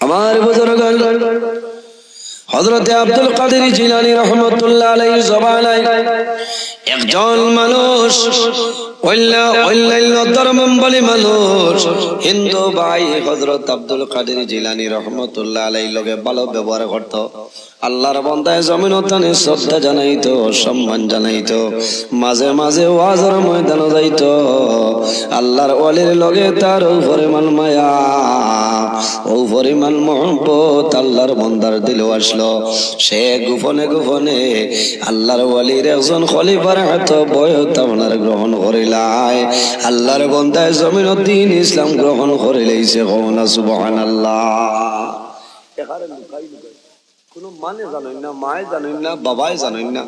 আমার বুজুর্গ হজরতে আব্দুল কাদের জিলানি রহমতুল্লাহ আলাইহির জবানায় একজন মানুষ অন্য অন্যান্য ধর্মাবলী মানুষ, হিন্দু ভাই হজরত আব্দুল কাদের জিলানি রহমতুল্লাহ আলাই লগে ভালো ব্যবহার করত। আল্লাহর বন্দায় জমিন তানে শ্রদ্ধা জানাইতো, সম্মান জানাইতো, মাঝে মাঝে ওয়াজের ময়দান যাইতো। আল্লাহর ওয়ালির লগে তার পরিমাণ মায়া। ও পরিমাণ মহব্বত আল্লাহর বন্দার দিল আসলো। সে গোপনে গোপনে আল্লাহর ওয়ালির একজন খলিফার হাত বয়ত আপনার গ্রহণ করিলাই আল্লাহর বন্দায় জমিন ইসলাম গ্রহণ কমনা সুবহান আল্লাহ মায়ে না না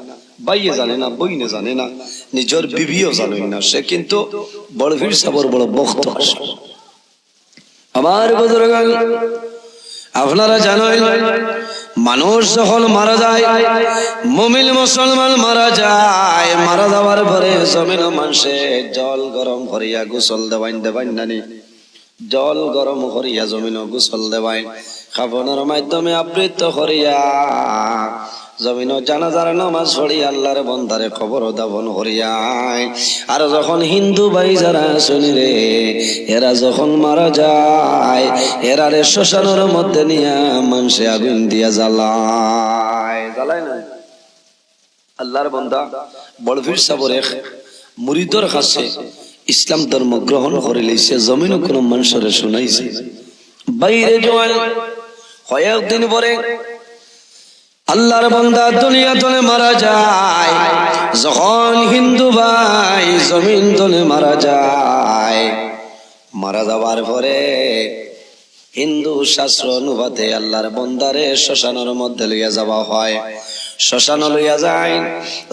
বাইয়ে জানে না, বইনে জানে না, নিজের বিবিও জানেন না। সে কিন্তু বড় ভীর সাবর বড় বক্ত আসে। আমার বুজুর্গ, আপনারা জানেন, মানুষ যখন মারা যায় মুমিল মুসলমান মারা যায়, মারা যাওয়ার পরে জমিন মানুষে জল গরম করিয়া গোসল দেবাইন দেবাইন নানি। জল গরম করিয়া জমিন গোসল দেবাইন খাবনের মাধ্যমে আবৃত করিয়া জমিন জানাজার নামাজ পড়ি আল্লাহর বন্দারে খবর দাবন করিয়ায়। আর যখন হিন্দু ভাই যারা শুনি রে, এরা যখন মারা যায় এরারে শ্মশানের মধ্যে নিয়া মানুষে আগুন দিয়া জ্বালায়। জ্বালায় না আল্লাহর বন্দা বড়ভীর সাবর এক মুরিদর কাছে ইসলাম ধর্ম গ্রহণ করে লইছে জমিন কোন মানুষের শুনাইছে বাইরে জোয়ান কয়েকদিন পরে আল্লাহর বান্দা দুনিয়া তলে মারা যায়। যখন হিন্দু ভাই জমিন তলে মারা যায়, মারা যাওয়ার পরে হিন্দু শাস্ত্র অনুপাতে আল্লাহর বন্দারে শ্মশানের মধ্যে লইয়া যাওয়া হয়। শ্মশান লইয়া যায়।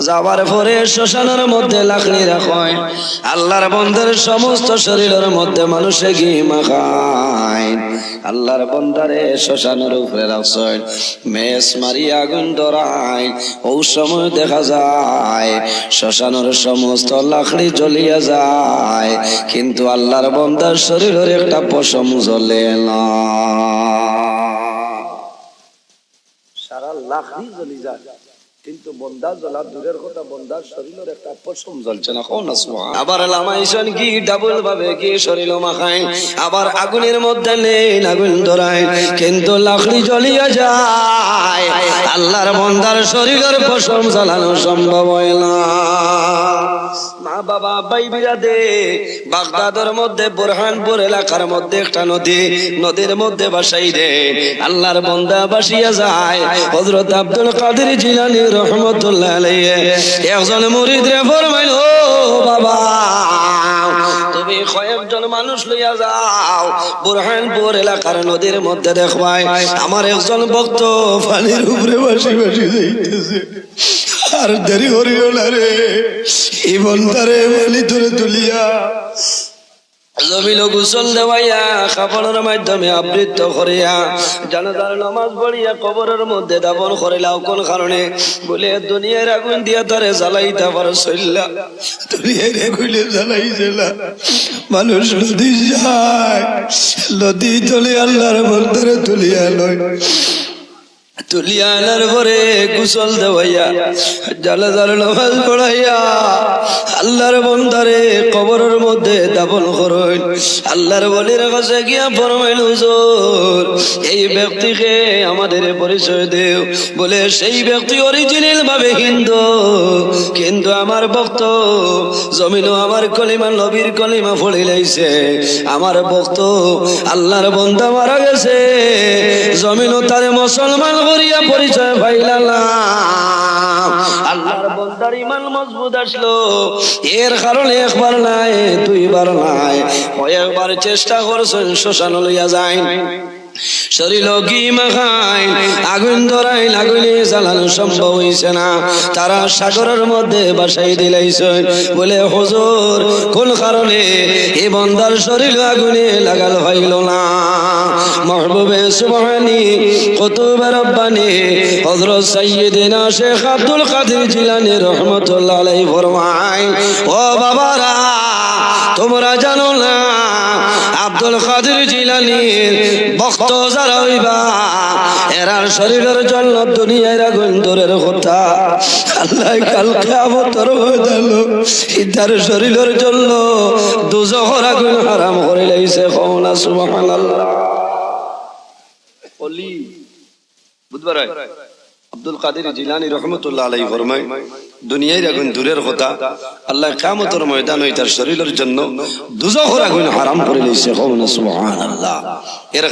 যাওয়ার পরে শ্মশানের মধ্যে লাকড়ি রাখায়। আল্লাহর বন্দের সমস্ত শরীরের মধ্যে মানুষে ঘি মাখায়। আল্লাহর বন্দারে শ্মশানের উপরে রাখছেন মেস মারি আগুন ধরায়। ও সময় দেখা যায়, শ্মশানের সমস্ত লাকড়ি জ্বলিয়া যায়। কিন্তু আল্লাহর বন্দার শরীরের একটা পশম জ্বলে না। কিন্তু বন্দা জ্বলা কথা পশম না আবার কি কি আবার আগুনের মধ্যে নেই আগুন ধরায়, কিন্তু লাকড়ি জ্বলিয়া যায়। আল্লাহর বন্দার শরীরের পশম জ্বালানো সম্ভব হয় না। বাবা ভাই বিরাদে বাগদাদের মধ্যে, বোরহানপুর এলাকার মধ্যে একটা নদী, নদীর মধ্যে বাসাই রে আল্লাহর বন্দা বাসিয়া যায়। হযরত আব্দুল কাদের জিলানী রহমতুল্লাহ আলাইহি। একজন মুরিদ রে ফরমাইল বাবা, তুমি কয়েকজন মানুষ লইয়া যাও। বুরহানপুর এলাকার নদীর মধ্যে দেখবাই আমার একজন ভক্ত পানির উপরে বাসি বাসি যাইতেছে। আর দেরি করিও না রে। এই বন্ধারে মালি ধরে তুলিয়া। জমিল গোসল দেওয়াইয়া কাপড়ের মাধ্যমে আবৃত করিয়া জানাজার নামাজ পড়িয়া কবরের মধ্যে দাবন করিলাও কোন কারণে? বলে দুনিয়ার আগুন দিয়া তারে জ্বালাইতে পারো চললা দুনিয়ার আগুনে জ্বালাইছিলা মানুষ নদী যায়। নদী চলে আল্লাহর মন্দিরে তুলিয়া লয়। তুলিয়া পরে কুশল দেওয়াইয়া, জালা নামাজ পড়াইয়া, আল্লাহর বন্দারে কবরের মধ্যে আল্লাহর বলির কাছে গিয়া ফরমাইল, হুজুর, এই ব্যক্তিকে আমাদের পরিচয় দেও। বলে, সেই ব্যক্তি অরিজিনাল ভাবে হিন্দু, কিন্তু আমার ভক্ত জমিনও আমার কলিমা, নবীর কলিমা ফড়ি লাইছে। আমার ভক্ত আল্লাহর বন্দা মারা গেছে, জমিনও তারে মুসলমান করিয়া পরিচয় পাইলা না আল্লাহর বন্দার ইমান মজবুত আসলো। এর কারণে একবার নাই, দুইবার নাই। কয়েকবার চেষ্টা করছেন, শ্মশান লইয়া যায় শরীর কি মাখায়, আগুন ধরাই আগুনে জ্বালানো সম্ভব হইছে না। তারা সাগরের মধ্যে বাসাই দিলাইছেন বলে, হুজুর, কোন কারণে এই বন্দার শরীর আগুনে লাগাল হইল না? মহবুবে সুবহানি, কুতুবে রব্বানি, হযরত শেখ আব্দুল কাদের জিলানী রহমাতুল্লাহ আলাইহি ফরমায়, ও বাবারা, তোমরা জানো না আব্দুল কাদের জিলানির ভক্ত যারা হইবা, এরার শরীরের জন্য দুনিয়ার আগুন দূরের কথা। আল্লাহ কালকে আবতর হয়ে দিল ইতার শরীরের জন্য দুজহর আগুন হারাম করে লাইছে, কওনা সুবহানাল্লাহ। অলি, বুধবার আব্দুল কাদের জিলানি রহমতুল্লাহ আলাই ফরমায় দুনিয়ার আগুন দূরের কথা, আল্লাহ কামতর ময়দান হই তার শরীরের জন্য দুজহর আগুন হারাম করে নিয়েছে এর